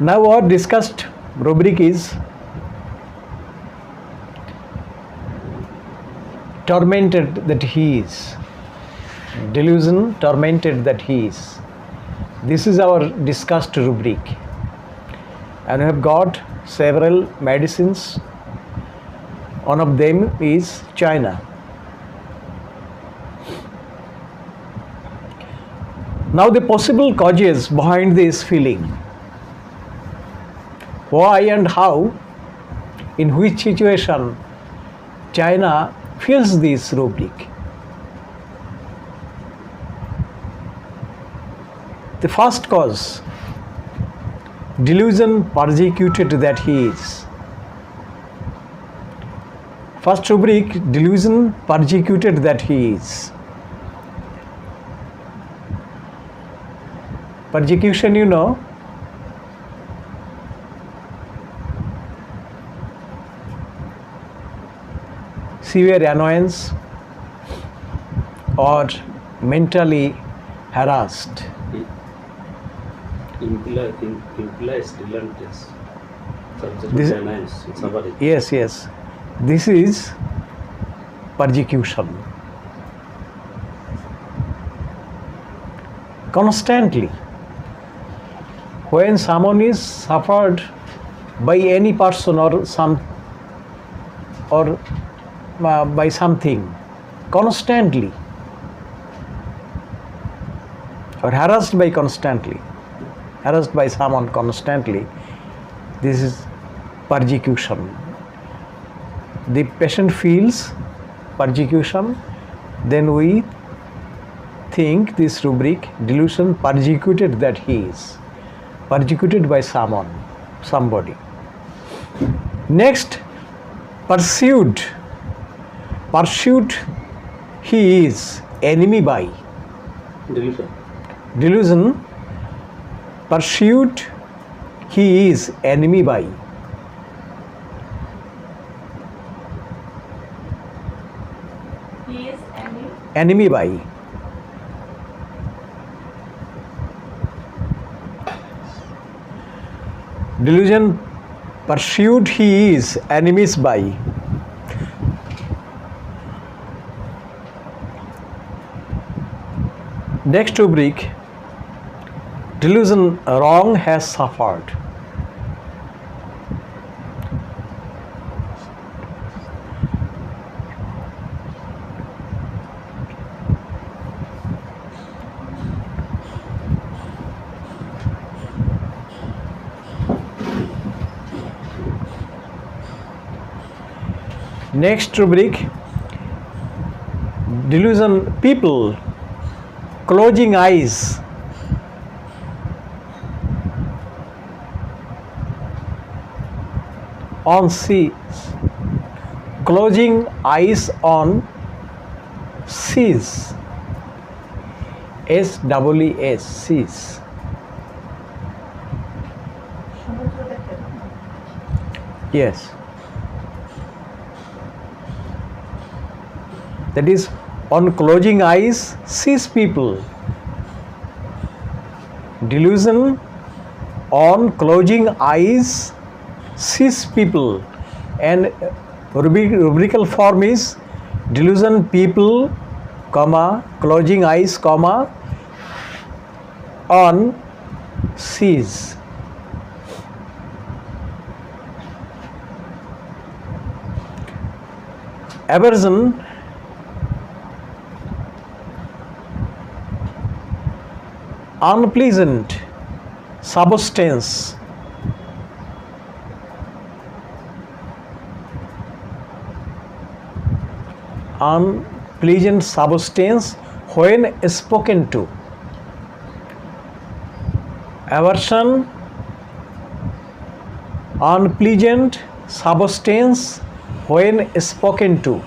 Now our discussed rubric is tormented that he is. Delusion tormented that he is. This is our discussed rubric. And we have got several medicines. One of them is China. Now, the possible causes behind this feeling. Why and how, in which situation China feels this rubric. The first cause delusion persecuted that he is. First rubric delusion persecuted that he is. Persecution, you know, severe annoyance or mentally harassed. Imply, im- implies relentless. Subject This- annoyance somebody. Yes, yes. This is persecution. Constantly. When someone is suffered by any person or some or uh, by something constantly. Or harassed by constantly. Harassed by someone constantly this is persecution. The patient feels persecution then we think this rubric delusion persecuted that he is. Persecuted by someone somebody. Next pursued pursued he is enemy by. Delusion. delusion. Pursued he is enemy by. He is enemy. enemy by. Delusion. Pursued he is enemies by next rubric delusion wrong has suffered. Next rubric delusion people closing eyes. On sea closing eyes on seas S seas yes. That is on closing eyes sees people. Delusion. On closing eyes sees people. And rubric, rubrical form is delusion people comma closing eyes comma on sees aversion unpleasant substance. Unpleasant substance when spoken to. Aversion. Unpleasant substance when spoken to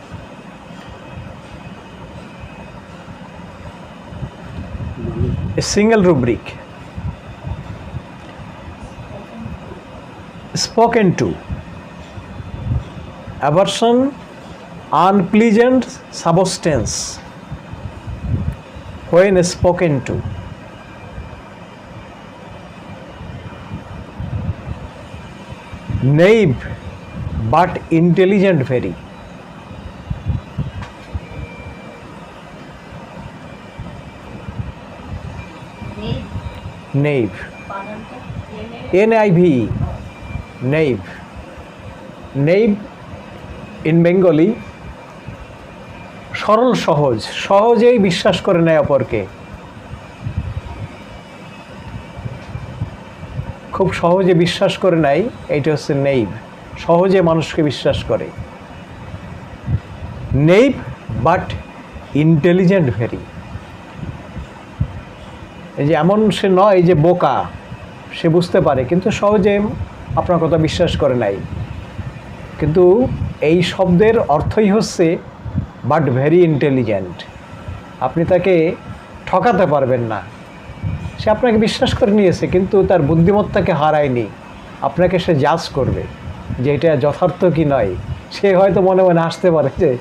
a single rubric. Spoken to. Aversion unpleasant substance. When spoken to. Naive but intelligent very naive বানানটা এনে N I V naive. Naive in Bengali, সরল সহজ, সহজেই বিশ্বাস করে নেয় অপরকে। খুব সহজে বিশ্বাস করে নেয়, এইটা হচ্ছে নেইভ। সহজে মানুষকে বিশ্বাস করে। Naive, but intelligent very. এই যে এমন সে নয় যে বোকা, সে বুঝতে পারে, কিন্তু সহজে আপনার কথা বিশ্বাস করে নাই। কিন্তু এই শব্দের অর্থই হচ্ছে বাট ভেরি ইন্টেলিজেন্ট আপনি তাকে ঠকাতে পারবেন না। সে আপনাকে বিশ্বাস করে নিয়েছে, কিন্তু তার বুদ্ধিমত্তাকে হারায়নি। আপনাকে সে জাজ করবে যে এটা যথার্থ কি নয়। সে হয়তো মনে মনে আসতে পারে যে,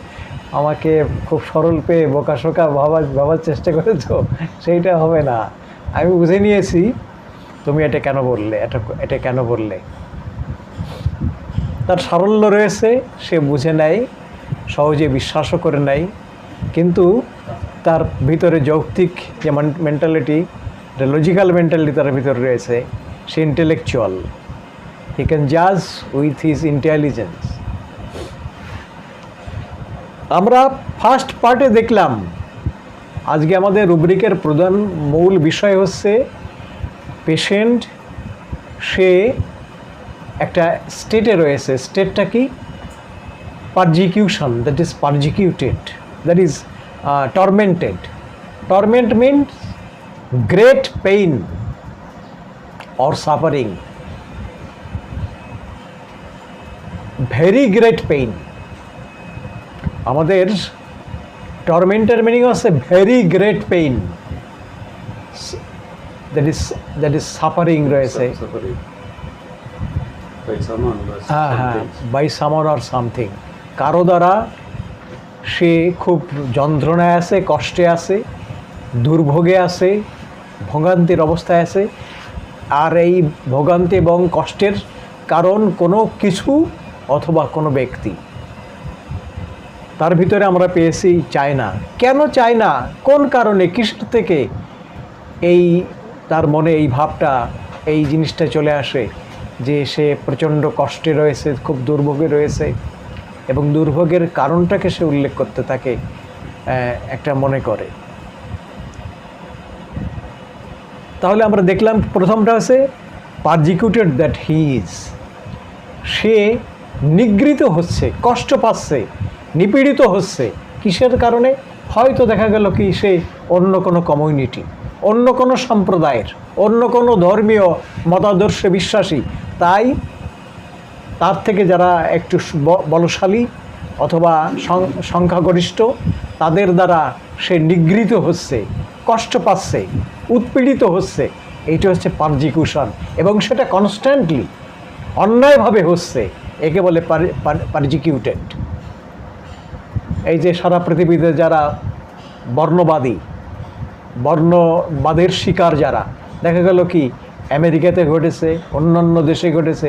আমাকে খুব সরল পেয়ে বোকা বোকাশোকা ভাবার ভাবার চেষ্টা করেছ, সেইটা হবে না। আমি বুঝে নিয়েছি, তুমি এটা কেন বললে? এটা এটা কেন বললে? তার সারল্য রয়েছে, সে বুঝে নেয় সহজে বিশ্বাসও করে নেয় কিন্তু তার ভিতরে যৌক্তিক যে মেন্টালিটি লজিক্যাল মেন্টালিটি তার ভিতরে রয়েছে, সে ইন্টেলেকচুয়াল হি ক্যান জাজ উইথ হিজ ইন্টেলিজেন্স আমরা ফার্স্ট পার্টে দেখলাম আজকে আমাদের রুব্রিকের প্রধান মূল বিষয় হচ্ছে পেশেন্ট সে একটা স্টেটে রয়েছে। স্টেটটা কি? Persecution that is persecuted that is tormented torment means great pain or suffering very great pain আমাদের টর্মেন্টের মিনিং হচ্ছে very great pain that is that is suffering রয়েছে হ্যাঁ হ্যাঁ বাই সামন আর সামথিং কারও দ্বারা সে খুব যন্ত্রণায় আছে কষ্টে আছে দুর্ভোগে আছে ভোগান্তির অবস্থায় আছে। আর এই ভোগান্তি এবং কষ্টের কারণ কোনো কিছু অথবা কোনো ব্যক্তি। তার ভিতরে আমরা পেয়েছি চায়না। কেন চায়না? কোন কারণে? কিসের থেকে? এই তার মনে এই ভাবটা, এই জিনিসটা চলে আসে যে সে প্রচণ্ড কষ্টে রয়েছে, খুব দুর্ভোগে রয়েছে এবং দুর্ভোগের কারণটাকে সে উল্লেখ করতে থাকে একটা মনে করে। তাহলে আমরা দেখলাম প্রথমটা হচ্ছে পারজিকিউটেড দ্যাট হি ইজ সে নিগৃহীত হচ্ছে, কষ্ট পাচ্ছে। নিপীড়িত হচ্ছে। কিসের কারণে? হয়তো দেখা গেল কি সে অন্য কোনো কমিউনিটি অন্য কোনো সম্প্রদায়ের, অন্য কোনো ধর্মীয় মতাদর্শে বিশ্বাসী। তাই তার থেকে যারা একটু বলশালী অথবা সংখ্যাগরিষ্ঠ, তাদের দ্বারা সে নিগৃহীত হচ্ছে, কষ্ট পাচ্ছে, উৎপীড়িত হচ্ছে। এইটা হচ্ছে পারজিকিউশন এবং সেটা কনস্ট্যান্টলি অন্যায়ভাবে হচ্ছে, একে বলে পারজিকিউটেড এই যে সারা পৃথিবীতে যারা বর্ণবাদী, বর্ণবাদের শিকার যারা, দেখা গেল কি, আমেরিকাতে ঘটেছে, অন্যান্য দেশে ঘটেছে,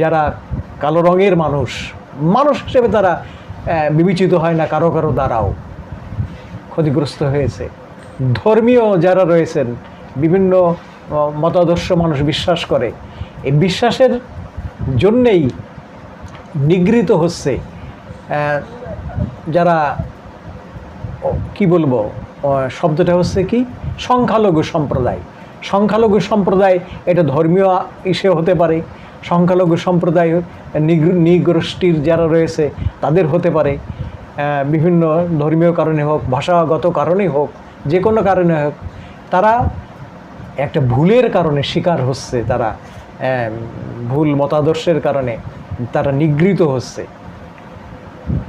যারা কালো রঙের মানুষ মানুষ হিসেবে তারা বিবেচিত হয় না, কারও কারও দ্বারাও ক্ষতিগ্রস্ত হয়েছে। ধর্মীয় যারা রয়েছেন, বিভিন্ন মতাদর্শ মানুষ বিশ্বাস করে, এই বিশ্বাসের জন্যেই নিগৃহীত হচ্ছে যারা কি বলব শব্দটা হচ্ছে কি? সংখ্যালঘু সম্প্রদায়। সংখ্যালঘু সম্প্রদায় এটা ধর্মীয় ইসে হতে পারে। সংখ্যালঘু সম্প্রদায় নিগোষ্ঠীর যারা রয়েছে, তাদের হতে পারে। বিভিন্ন ধর্মীয় কারণে হোক, ভাষাগত কারণেই হোক, যে কোনো কারণে হোক, তারা একটা ভুলের কারণে শিকার হচ্ছে তারা। ভুল মতাদর্শের কারণে তারা নিগৃহীত হচ্ছে।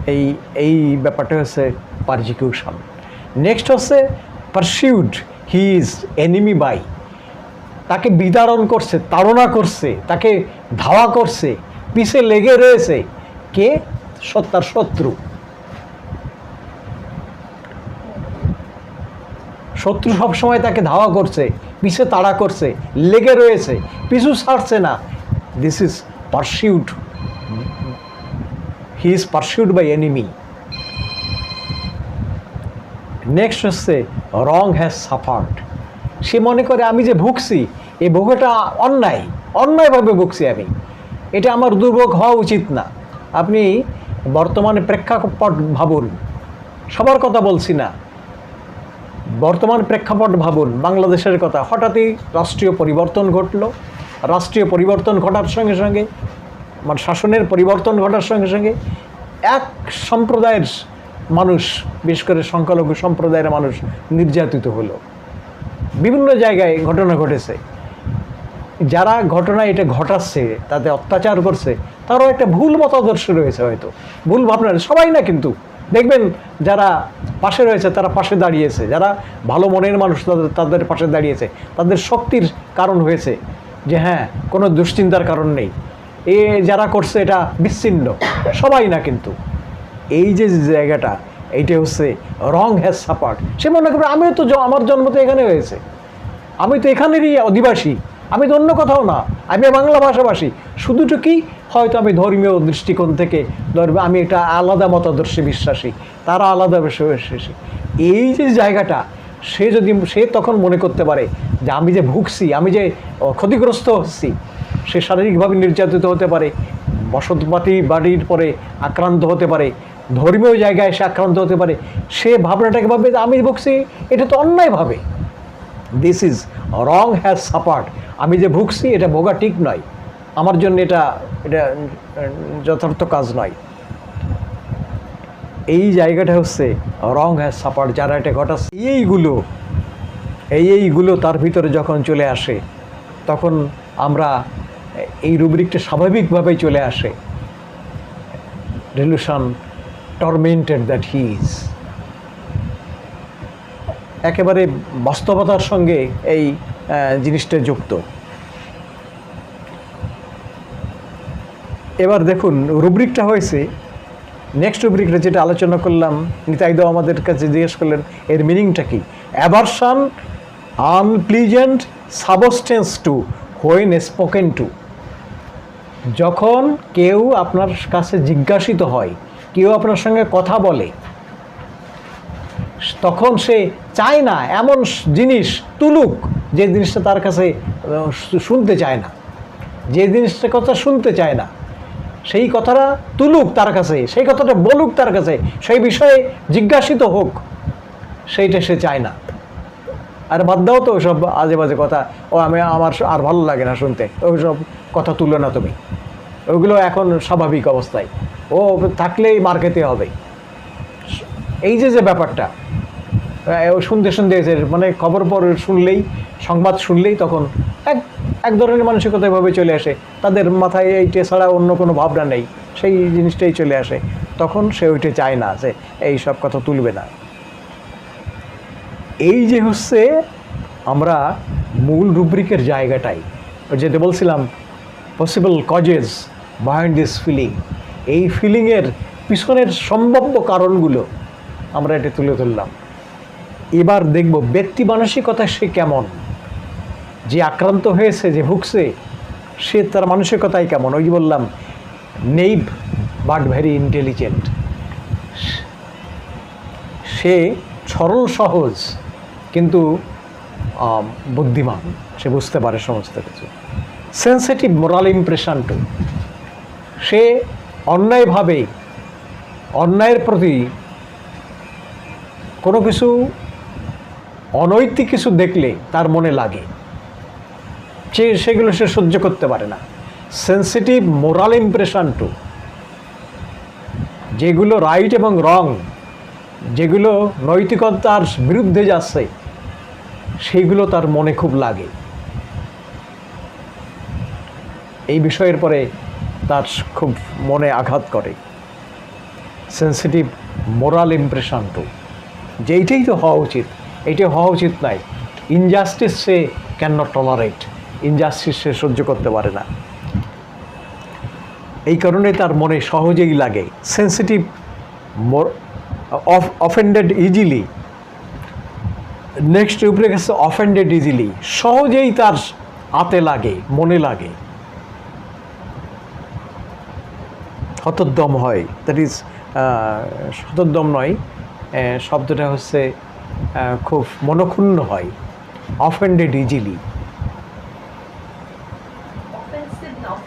এই এই ব্যাপারটা হচ্ছে পারজিকিউশন নেক্সট হচ্ছে pursued he is enemy by তাকে বিদারণ করছে, তাড়না করছে, তাকে ধাওয়া করছে, পিছে লেগে রয়েছে। কে? সত্তার শত্রু। শত্রু সবসময় তাকে ধাওয়া করছে, পিছে তাড়া করছে, লেগে রয়েছে, পিছু ছাড়ছে না। This is pursued he is pursued by enemy next হচ্ছে রং হ্যাজ সাফার্ড সে মনে করে, আমি যে ভুগছি এই ভোগটা অন্যায়, অন্যায়ভাবে ভুগছি আমি। এটা আমার দুর্ভোগ হওয়া উচিত না। আপনি বর্তমানে প্রেক্ষাপট ভাবুন। সবার কথা বলছি না। বর্তমান প্রেক্ষাপট ভাবুন, বাংলাদেশের কথা। হঠাৎই রাষ্ট্রীয় পরিবর্তন ঘটলো। রাষ্ট্রীয় পরিবর্তন ঘটার সঙ্গে সঙ্গে মানে শাসনের পরিবর্তন ঘটার সঙ্গে সঙ্গে এক সম্প্রদায়ের মানুষ, বিশেষ করে সংখ্যালঘু সম্প্রদায়ের মানুষ নির্যাতিত হলো। বিভিন্ন জায়গায় ঘটনা ঘটেছে। যারা ঘটনা এটা ঘটাচ্ছে, তাতে অত্যাচার করছে, তারও একটা ভুল মতাদর্শ রয়েছে হয়তো। ভুল ভাবনা সবাই না কিন্তু। দেখবেন যারা পাশে রয়েছে, তারা পাশে দাঁড়িয়েছে। যারা ভালো মনের মানুষ, তাদের তাদের পাশে দাঁড়িয়েছে। তাদের শক্তির কারণ হয়েছে যে হ্যাঁ কোনো দুশ্চিন্তার কারণ নেই। এ যারা করছে এটা বিচ্ছিন্ন। সবাই না কিন্তু। এই যে জায়গাটা, এইটা হচ্ছে রং হ্যাজ সাপার্ট সে মনে করবে, আমিও তো আমার জন্ম তো এখানে হয়েছে। আমি তো এখানেরই অধিবাসী। আমি তো অন্য কোথাও না। আমি বাংলা ভাষাভাষী। শুধুটু কি? হয়তো আমি ধর্মীয় দৃষ্টিকোণ থেকে ধর্ম, আমি একটা আলাদা মতাদর্শে বিশ্বাসী। তারা আলাদা বিশ্বাসী। এই যে জায়গাটা, সে যদি, সে তখন মনে করতে পারে যে আমি যে ভুগছি, আমি যে ক্ষতিগ্রস্ত হচ্ছি সে শারীরিকভাবে নির্যাতিত হতে পারে বসতবাটি বাড়ির পরে আক্রান্ত হতে পারে, ধর্মীয় জায়গায় সে আক্রান্ত হতে পারে, সে ভাবনাটাকে ভাবে আমি ভুগছি, এটা তো অন্যায়ভাবে this is wrong has suffered আমি যে ভুগছি, এটা ভোগা ঠিক নয়। আমার জন্য এটা এটা যথার্থ কাজ নয়। এই জায়গাটা হচ্ছে রং হ্যাজ সাপার্ট যারা এটা ঘটাচ্ছে এইগুলো, এই এইগুলো তার ভিতরে যখন চলে আসে, তখন আমরা এই রুব্রিকটা স্বাভাবিকভাবেই চলে আসে। রেলুশন টর্মেন্টেড দ্যাট হি ইজ একেবারে বাস্তবতার সঙ্গে এই জিনিসটা যুক্ত। এবার দেখুন, রুব্রিকটা হয়েছে। নেক্সট রুব্রিকটা যেটা আলোচনা করলাম, নিতাইদা আমাদের কাছে জিজ্ঞেস করলেন, এর মিনিংটা কি? Aversion unpleasant substance to when spoken to যখন কেউ আপনার কাছে জিজ্ঞাসিত হয়, কেউ আপনার সঙ্গে কথা বলে, তখন সে চায় না এমন জিনিস তুলুক যে জিনিসটা তার কাছে শুনতে চায় না। যে জিনিসটা কথা শুনতে চায় না, সেই কথাটা তুলুক তার কাছে, সেই কথাটা বলুক তার কাছে, সেই বিষয়ে জিজ্ঞাসিত হোক, সেইটা সে চায় না। আর বাদ দাও তো ওসব আজে বাজে কথা। ও আমি আমার আর ভালো লাগে না শুনতে। ওইসব কথা তুলো না তুমি। ওইগুলো এখন স্বাভাবিক অবস্থায়। ও থাকলেই মার খেতে হবে। এই যে যে ব্যাপারটা ও শুনতে শুনতে এসে মানে খবর পর শুনলেই, সংবাদ শুনলেই তখন এক এক ধরনের মানসিকতা এভাবে চলে আসে। তাদের মাথায় এইটা ছাড়া অন্য কোনো ভাবনা নেই। সেই জিনিসটাই চলে আসে। তখন সে ওইটা চায় না যে, এই সব কথা তুলবে না। এই যে হচ্ছে আমরা মূল রুব্রিকের জায়গাটাই। যেটা বলছিলাম possible causes behind this feeling এই ফিলিংয়ের পিছনের সম্ভাব্য কারণগুলো আমরা এটা তুলে ধরলাম। এবার দেখব ব্যক্তি মানসিকতা সে কেমন? যে আক্রান্ত হয়েছে, যে ভুগছে, সে তার মানসিকতাই কেমন? ওই বললাম, নেইভ বাট ভেরি ইন্টেলিজেন্ট সে সরল সহজ। কিন্তু বুদ্ধিমান, সে বুঝতে পারে সমস্ত কিছু। সেন্সিটিভ মোরাল ইমপ্রেশন টু সে অন্যায়ভাবে অন্যায়ের প্রতি কোনো কিছু, অনৈতিক কিছু দেখলে তার মনে লাগে। সে, সেগুলো সে সহ্য করতে পারে না। সেন্সিটিভ মোরাল ইমপ্রেশন টু যেগুলো রাইট এবং রং যেগুলো নৈতিকতার বিরুদ্ধে যাচ্ছে সেইগুলো তার মনে খুব লাগে। এই বিষয়ের পরে তার খুব মনে আঘাত করে। সেন্সিটিভ মোরাল ইমপ্রেশন টু যেইটাই তো হওয়া উচিত, এইটা হওয়া উচিত নাই। ইনজাস্টিস সে ক্যান নট টলারেট ইনজাস্টিস সে সহ্য করতে পারে না। এই কারণে তার মনে সহজেই লাগে। সেন্সিটিভ অফেন্ডেড ইজিলি নেক্সট উপরে গেছে অফেন্ডেড ইজিলি সহজেই তার আতে লাগে মনে লাগে। হতোদ্যম হয়। দ্যাট ইজ শতোদ্যম নয়। শব্দটা হচ্ছে খুব মনক্ষুণ্ণ হয়। অফেন্ডেড ইজিলি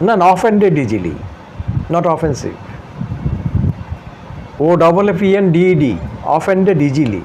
না না না offended easily not offensive O double F E N D E D offended easily